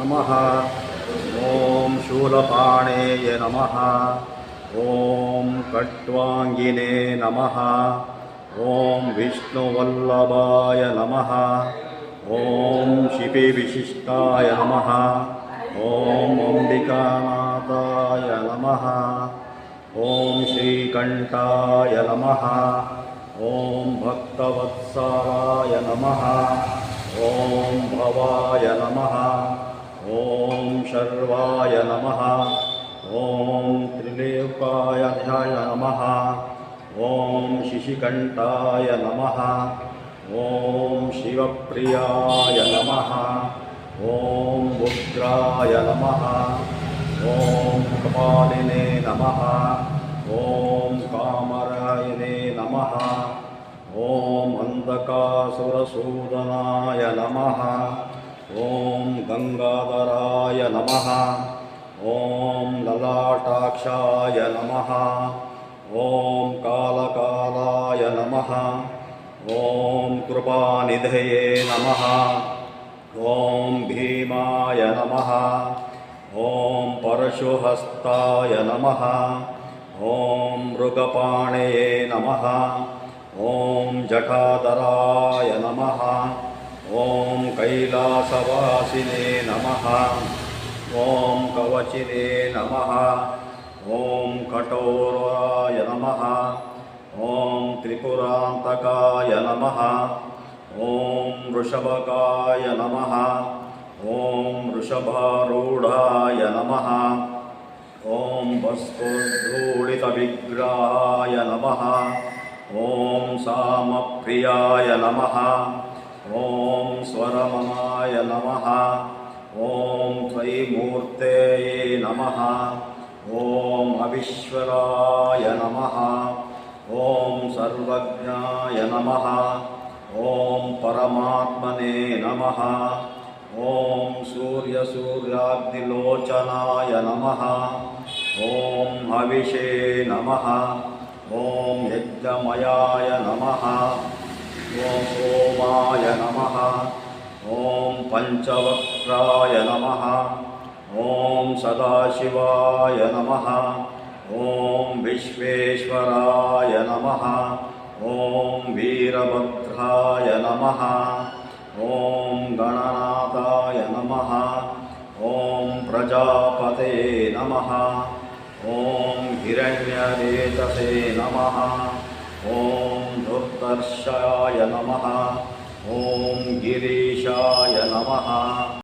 नमः ॐ शूलपाणेय नमः ॐ कट्वाङ्गिने नमः ॐ विष्णुवल्लभाय नमः ॐ शिपिविशिष्टाय नमः ॐ अम्बिकानाथाय नमः ॐ श्रीकण्ठाय नमः ॐ भक्तवत्सलाय नमः ॐ भवाय नमः शर्वाय नमः। ॐ त्रिलोकाय नमः। ॐ शिशिकण्ठाय नमः। ॐ शिवप्रियाय नमः। ॐ उग्राय नमः। ॐ कपालिने नमः। ॐ कामरायणे नमः। ॐ अन्धकासुरसूदनाय नमः ॐ गङ्गाधराय नमः। ॐ ललाटाक्षाय नमः। ॐ कालकालाय नमः। ॐ कृपानिधये नमः। ॐ भीमाय नमः। ॐ परशुहस्ताय नमः। ॐ मृगपाणये नमः। ॐ जटाधराय नमः। ॐ कैलासवासिने नमः। ॐ कवचिने नमः। ॐ कठोराय नमः। ॐ त्रिपुरान्तकाय नमः। ॐ वृषभकाय नमः। ॐ वृषभारूढाय नमः। ॐ वस्तुधूलितविग्रहाय नमः। ॐ सामप्रियाय नमः ॐ स्वरमनाय नमः ॐ त्वयिमूर्तये नमः ॐ अविश्वराय नमः ॐ सर्वज्ञाय नमः ॐ परमात्मने नमः ॐ सूर्यसूर्याग्निलोचनाय नमः ॐ हविषे नमः ॐ यज्ञमयाय नमः ॐ सोमाय नमः। ॐ पञ्चवक्त्राय नमः। ॐ सदाशिवाय नमः। ॐ विश्वेश्वराय नमः। ॐ वीरभद्राय नमः। ॐ गणनाथाय नमः। ॐ प्रजापते नमः। ॐ हिरण्यरेतसे नमः। ॐ दुर्दर्शाय नमः। ॐ गिरीशाय नमः